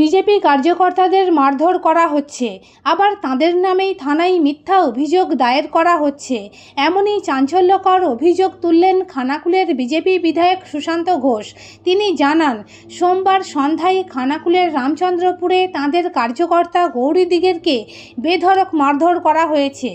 BJP কার্যকর্তাদের মারধর করা হচ্ছে। আবার তাদের নামেই থানায় মিথ্যা অভিযোগ দায়ের করা হচ্ছে। এমনই চাঞ্চল্যকর অভিযোগ তুললেন খানাকুলের বিজেপি বিধায়ক সুশান্ত ঘোষ। তিনি জানান, সোমবার সন্ধ্যায় খানাকুলের রামচন্দ্রপুরে তাঁদের কার্যকর্তা গৌরী দিগেরকে বেধড়ক মারধর করা হয়েছে।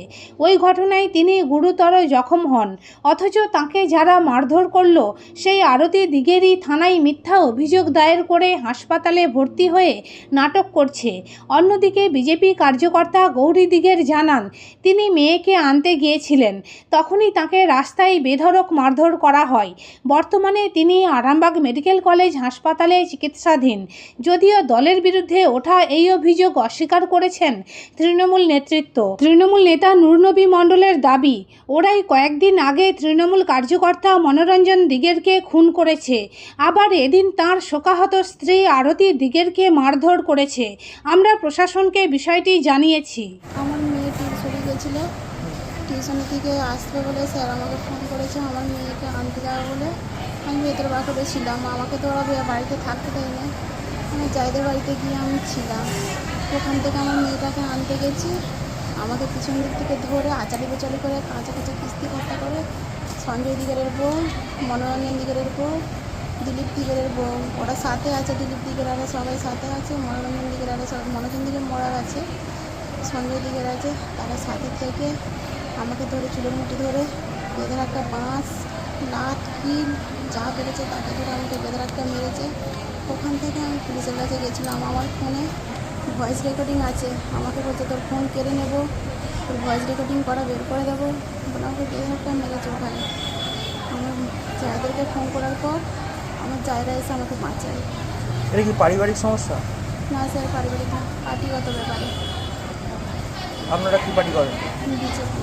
ওই ঘটনায় তিনি গুরুতর জখম হন। অথচ তাকে যারা মারধর করল, সেই আরতি দিগেরই থানায় মিথ্যা অভিযোগ দায়ের করে হাসপাতালে ভর্তি হয়ে নাটক করছে। অন্যদিকে বিজেপি কার্যকর্তা গৌরী দিগের জানান, তিনি মেয়েকে আনতে গিয়েছিলেন, তখনই তাকে রাস্তায় বেধড়ক মারধর করা হয়। বর্তমানে তিনি আরামবাগ মেডিকেল কলেজ হাসপাতালে চিকিৎসাধীন। যদিও দলের বিরুদ্ধে ওঠা এই অভিযোগ অস্বীকার করেছেন তৃণমূল নেতৃত্ব। তৃণমূল নেতা নুরনবী মণ্ডলের দাবি, ওরাই কয়েকদিন আগে তৃণমূল কার্যকর্তা মনোরঞ্জন দিগেরকে খুন করেছে। আবার এদিন তার শোকাহত স্ত্রী আরতি দিগেরকে মারধর করেছে। আমরা প্রশাসনকে বিষয়টি জানিয়েছি। আমার মেয়ে টিউশনে গেছিল। টিউশন থেকে আসবে বলে স্যার আমাকে ফোন করেছে। আমার মেয়েকে আনতে যাবে বলে আমি ভেতর বাকরে ছিলাম। আমাকে তো ওরা বাড়িতে থাকতে দেয়নি আমি জায়দের বাড়িতে গিয়ে আমি ছিলাম। ওখান থেকে আমার মেয়েটাকে আনতে গেছি। আমাকে পিছন দিক থেকে ধরে আচারি বেচারি করে কাঁচা কাঁচা কিস্তি খরচা করে সঞ্জয় দিগের বউ, মনোরঞ্জন দিগের বউ দিলীপ দিগের বউ ওরা সাথে আছে, দিলীপ দিগের আরে সবাই সাথে আছে মনোরঞ্জন দিগের আরে সব মনোরঞ্জন দিগের মরা আছে, সঞ্জয় দিকের আছে, তারা সাথে থেকে আমাকে ধরে চুলের মুঠি ধরে বেঁধে একটা বাঁশ লাত কিল, যা পেরেছে তাকে ধরে আমাকে বেঁধে একটা মেরেছে। ওখান থেকে আমি পুলিশের কাছে গেছিলাম। আমার ফোনে ভয়েস রেকর্ডিং আছে। আমাকে বলছে, তোর ফোন কেড়ে নেব, তোর ভয়েস রেকর্ডিং করা বের করে দেবো। বলে আমাকে বেঁধে একটা মেরেছে ওখানে। আমার জায়গাদেরকে ফোন করার পর আমার জায়গা এসে আমাকে বাঁচায়। এটা কি পারিবারিক সমস্যা? না স্যার পারিবারিক না পার্টিগত ব্যাপারে। আপনারা কি পার্টি করেন? বিজেপি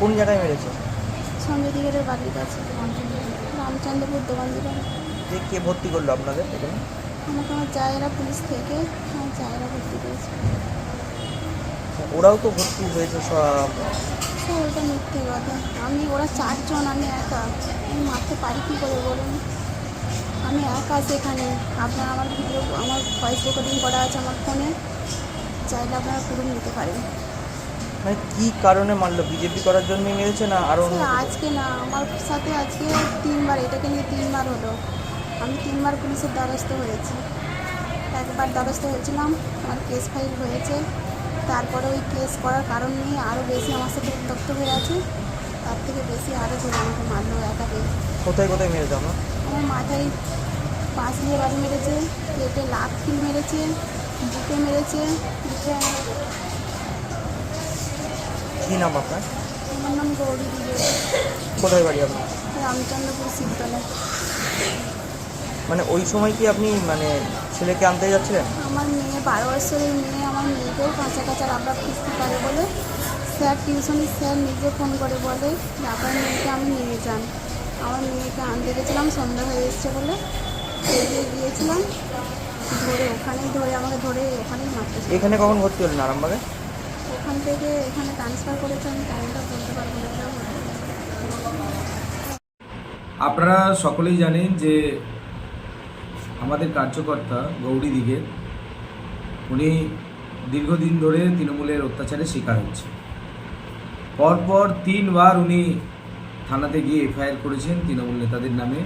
কোন জায়গায় মেরেছে? সঙ্গে দিকের বাড়ির কাছে রামচন্দ্রপুর দোকান দিকে যে কে ভর্তি করল আপনাদের এখানে? আমাকে আমার জায়েরা পুলিশ থেকে আমার জায়েরা ভর্তি করেছে। ওরাও তো ভর্তি হয়েছে সব। তো ওটা মিথ্যে কথা। আমি ওরা চারজন আমি একা। আমি মারতে পারি কী করে বলুন? আমি একা সেখানে। আপনার আমার ভিডিও আমার ভয়েস রেকর্ডিং করা আছে আমার ফোনে। চাইলে আপনারা পুরো নিতে পারেন। মানে কি কারণে মারলো? বিজেপি করার জন্যই মেরেছে না আরও অন্য আজকে না আমার সাথে আজকে তিনবার এটাকে নিয়ে তিনবার হলো। আমি তিনবার পুলিশের দ্বারস্থ হয়েছি। একবার দ্বারস্থ হয়েছিলাম আমার কেস ফাইল হয়েছে। তারপরে ওই কেস করার কারণ নিয়ে আরও বেশি আমার সাথে উত্তপ্ত হয়ে আছে। তার থেকে বেশি আরও ধরে আমাকে মারলো একাকে। কোথায় কোথায় মেরেছে আমরা? আমার মাথায় পাঁচ দিয়ে বাড়ি মেরেছে পেটে লাত খিল মেরেছে বুকে মেরেছে। বুকে কী নাম আপনার? আমার নাম গৌরী দিবে কোথায় বাড়ি আপনার? রামচন্দ্রপুর শিবতলা। মানে ওই সময় কি আপনি মানে ছেলেকে আনতে যাচ্ছিলেন? আমার মেয়ে বারো বছরের মেয়ে আমার মেয়েকেও কাঁচা কাঁচা রাবড়া খুঁজতে পারে বলে স্যার টিউশনের স্যার নিজে ফোন করে বলে যে আপনার মেয়েকে আমি নিয়ে যান। আমার মেয়েকে আনতে গেছিলাম সন্ধ্যা হয়ে এসছে বলে। এগিয়ে গিয়েছিলাম ধরে ওখানেই ধরে আমাকে ধরে ওখানেই মারতে এখানে কখন ভর্তি হলেন আরামবাগে? ওখান থেকে এখানে ট্রান্সফার করেছে আমি টাইমটা বলতে পারব না। আপনারা সকলেই জানেন যে আমাদের কার্যকর্তা গৌরী দিঘের উনি দীর্ঘদিন ধরে তৃণমূলের অত্যাচারের শিকার হচ্ছে পরপর তিনবার উনি থানাতে গিয়ে এফআইআর করেছেন তৃণমূল নেতাদের নামে।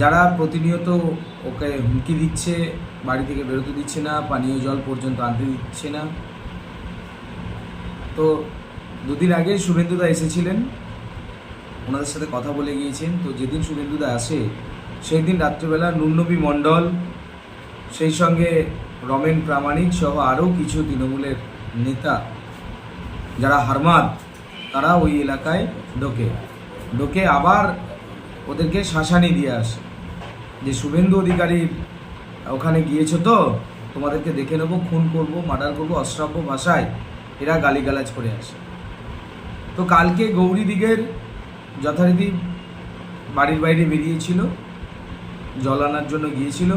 যারা প্রতিনিয়ত ওকে হুমকি দিচ্ছে, বাড়ি থেকে বেরোতে দিচ্ছে না, পানীয় জল পর্যন্ত আনতে দিচ্ছে না। তো দুদিন আগে শুভেন্দুদা এসেছিলেন, ওনাদের সাথে কথা বলে গিয়েছেন। তো যেদিন শুভেন্দুদা আসে সেই দিন রাত্রিবেলা নুরনবী মণ্ডল, সেই সঙ্গে রমেন প্রামাণিক সহ আরও কিছু তৃণমূলের নেতা যারা হারমাদ, তারা ওই এলাকায় ঢোকে। ঢোকে আবার ওদেরকে শাসানি দিয়ে আসে। যে শুভেন্দু অধিকারীর ওখানে গিয়েছো তো? তোমাদেরকে দেখে নেব, খুন করব, মার্ডার করব, অশ্রাব্য ভাষায় এরা গালিগালাজ করে আসে। তো কালকে গৌরী দিগের যথারীতি বাড়ির বাইরে বেরিয়েছিল, জল আনার জন্য গিয়েছিল।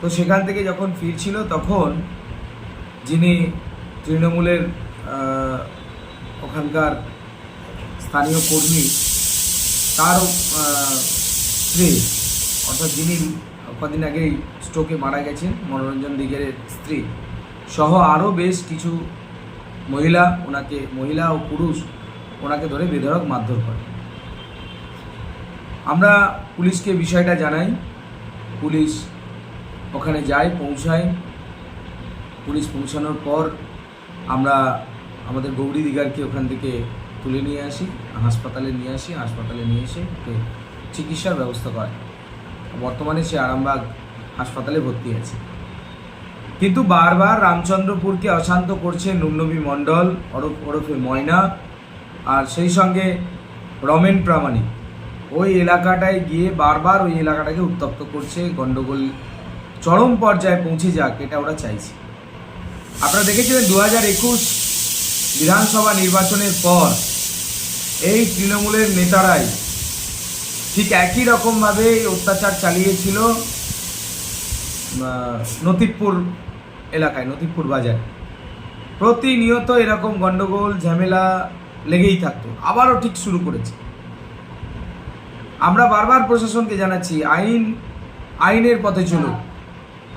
তো সেখান থেকে যখন ফিরছিল, তখন যিনি তৃণমূলের ওখানকার স্থানীয় কর্মী, তার স্ত্রী, অর্থাৎ যিনি কদিন আগেই স্ট্রোকে মারা গেছেন, মনোরঞ্জন দিগের স্ত্রী, সহ আরও বেশ কিছু মহিলা, ওনাকে মহিলা ও পুরুষ, ওনাকে ধরে বেধড়ক মারধর করে। আমরা পুলিশকে বিষয়টা জানাই। পুলিশ ওখানে যায়, পৌঁছায়। পুলিশ পৌঁছানোর পর আমরা আমাদের গৌরী দিগারকে ওখান থেকে তুলে নিয়ে আসি, হাসপাতালে নিয়ে আসি, হাসপাতালে নিয়ে এসে ওকে চিকিৎসার ব্যবস্থা করে বর্তমানে সে আরামবাগ হাসপাতালে ভর্তি আছে। কিন্তু বারবার রামচন্দ্রপুরকে অশান্ত করছে নুমনবী মণ্ডল, ওরফ, ওরফে ময়না আর সেই সঙ্গে রমেন প্রামাণিক। ওই এলাকাটায় গিয়ে বারবার ওই এলাকাটাকে উত্তপ্ত করছে গণ্ডগোল চরম পর্যায়ে পৌঁছে যাক, এটা ওরা চাইছে। আপনারা দেখেছিলেন দু হাজার একুশ বিধানসভা নির্বাচনের পর এই তৃণমূলের নেতারাই ঠিক একই রকমভাবে অত্যাচার চালিয়েছিল আহ, নতিবপুর এলাকায় নতিবপুর বাজার। প্রতিনিয়ত এরকম গন্ডগোল ঝামেলা লেগেই থাকতো। আবারও ঠিক শুরু করেছে। আমরা বারবার প্রশাসনকে জানাচ্ছি আইন আইনের পথে চলুক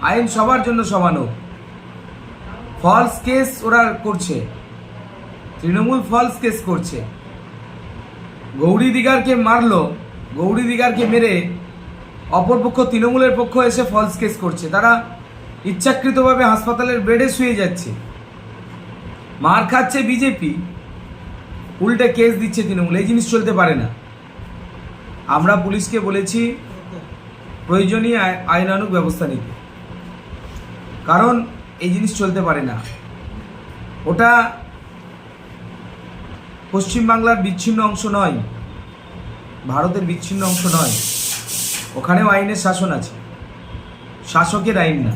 আইন সবার জন্য সমান হোক ফলস কেস ওরা করছে। তৃণমূল ফলস কেস করছে। গৌরী দিগারকে মারলো, গৌরী দিগারকে মেরে অপরপক্ষ তৃণমূলের পক্ষ এসে ফলস কেস করছে। তারা ইচ্ছাকৃতভাবে হাসপাতালের বেডে শুয়ে যাচ্ছে। মার খাচ্ছে বিজেপি, উল্টে কেস দিচ্ছে তৃণমূল। এই জিনিস চলতে পারে না। আমরা পুলিশকে বলেছি, প্রয়োজনীয় আই- আইনানুগ ব্যবস্থা নিতে। কারণ এই জিনিস চলতে পারে না। ওটা পশ্চিমবাংলার বিচ্ছিন্ন অংশ নয়, ভারতের বিচ্ছিন্ন অংশ নয়। ওখানেও আইনের শাসন আছে। শাসকের আইন না।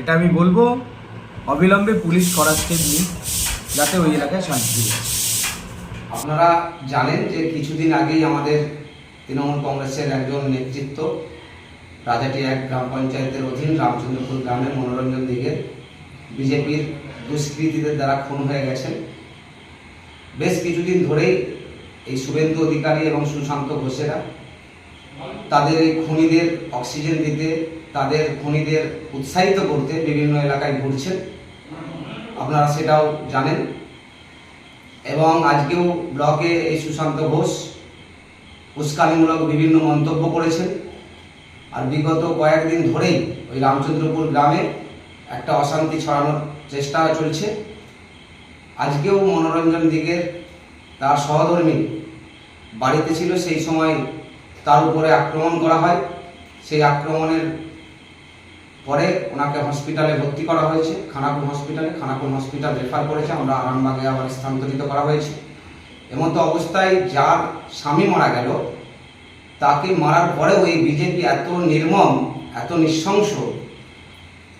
এটা আমি বলব, অবিলম্বে পুলিশ স্টেপ নিই যাতে ওই এলাকায় শান্তি আপনারা জানেন যে কিছুদিন আগেই আমাদের তৃণমূল কংগ্রেসের একজন নেতৃত্ব, রাজাটি এক গ্রাম পঞ্চায়েতের অধীন রামচন্দ্রপুর গ্রামের মনোরঞ্জন দিকে বিজেপির দুষ্কৃতীদের দ্বারা খুন হয়ে গেছেন। বেশ কিছুদিন ধরেই এই শুভেন্দু অধিকারী এবং সুশান্ত ঘোষেরা তাদের এই খুনিদের অক্সিজেন দিতে, তাদের খুনিদের উৎসাহিত করতে বিভিন্ন এলাকায় ঘুরছেন। আপনারা সেটাও জানেন। এবং আজকেও ব্লকে এই সুশান্ত ঘোষ উস্কানিমূলক বিভিন্ন মন্তব্য করেছেন। আর বিগত কয়েকদিন ধরেই ওই রামচন্দ্রপুর গ্রামে একটা অশান্তি ছড়ানোর চেষ্টা চলছে। আজকেও মনোরঞ্জন দিকের তার সহধর্মী বাড়িতে ছিল, সেই সময় তার উপরে আক্রমণ করা হয়। সেই আক্রমণের পরে ওনাকে হসপিটালে ভর্তি করা হয়েছে। খানাকুল হসপিটালে খানাকুল হসপিটাল রেফার করেছে। আমরা আরামবাগে আবার স্থানান্তরিত করা হয়েছে। এমতো অবস্থায় যার স্বামী মারা গেল, তাকে মারার পরেও এই বিজেপি এত নির্মম, এত নৃশংস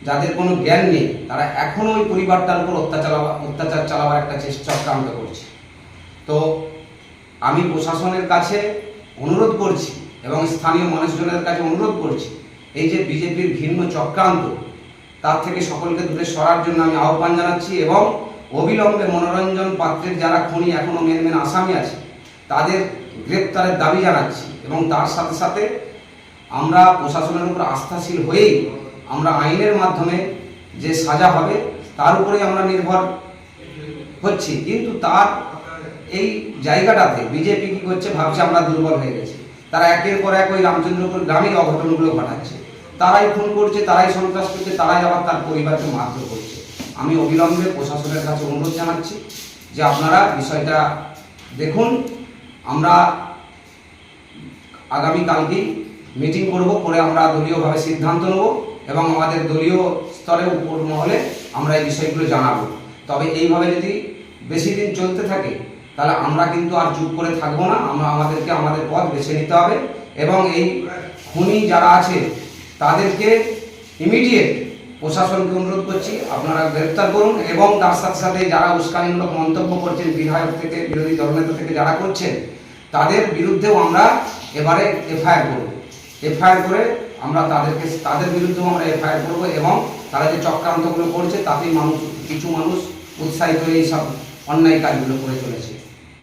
যাদের কোনো জ্ঞান নেই, তারা এখনও ওই পরিবারটার উপর অত্যাচার অত্যাচার চালাবার একটা চেষ্টা চক্রান্ত করছে। তো আমি প্রশাসনের কাছে অনুরোধ করছি এবং স্থানীয় মানুষজনের কাছে অনুরোধ করছি, এই যে বিজেপির ভিন্ন চক্রান্ত, তার থেকে সকলকে দূরে সরার জন্য আমি আহ্বান জানাচ্ছি এবং অবিলম্বে মনোরঞ্জন পাত্রের যারা খুনি এখনও মেন মেন আসামি আছে, তাদের গ্রেপ্তারের দাবি জানাচ্ছি এবং তার সাথে সাথে আমরা প্রশাসনের উপর আস্থাশীল হয়েই আমরা আইনের মাধ্যমে যে সাজা হবে, তার উপরে আমরা নির্ভর হচ্ছি। কিন্তু তার এই জায়গাটাতে বিজেপি কি করছে, ভাবছে আমরা দুর্বল হয়ে গেছি। তারা একের পর এক ওই রামচন্দ্রপুর গ্রামের অঘটনগুলো ঘটাচ্ছে। তারাই খুন করছে, তারাই সন্ত্রাস করছে, তারাই আবার তার পরিবারকে মারধর করছে। আমি অবিলম্বে প্রশাসনের কাছে অনুরোধ জানাচ্ছি যে আপনারা বিষয়টা দেখুন। আমরা আগামীকালকেই মিটিং করব, করে আমরা দলীয়ভাবে সিদ্ধান্ত নেব। এবং আমাদের দলীয় স্তরে উপর মহলে আমরা এই বিষয়গুলো জানাব। তবে এইভাবে যদি বেশি দিন চলতে থাকে, তাহলে আমরা কিন্তু আর চুপ করে থাকব না। আমরা আমাদেরকে আমাদের পথ বেছে নিতে হবে এবং এই খুনি যারা আছে, তাদেরকে ইমিডিয়েট প্রশাসনকে অনুরোধ করছি, আপনারা গ্রেপ্তার করুন এবং তার সাথে সাথে যারা উস্কানিমূলক মন্তব্য করছেন, বিধায়ক থেকে, বিরোধী দলনেতা থেকে যারা করছেন, তাদের বিরুদ্ধেও আমরা এবারে এফআইআর করব। এফআইআর করে আমরা তাদেরকে, তাদের বিরুদ্ধেও আমরা এফআইআর করব এবং তারা যে চক্রান্তগুলো করছে, তাতেই মানুষ, কিছু মানুষ উৎসাহিত হয়ে এইসব অন্যায় কাজগুলো করে চলেছে।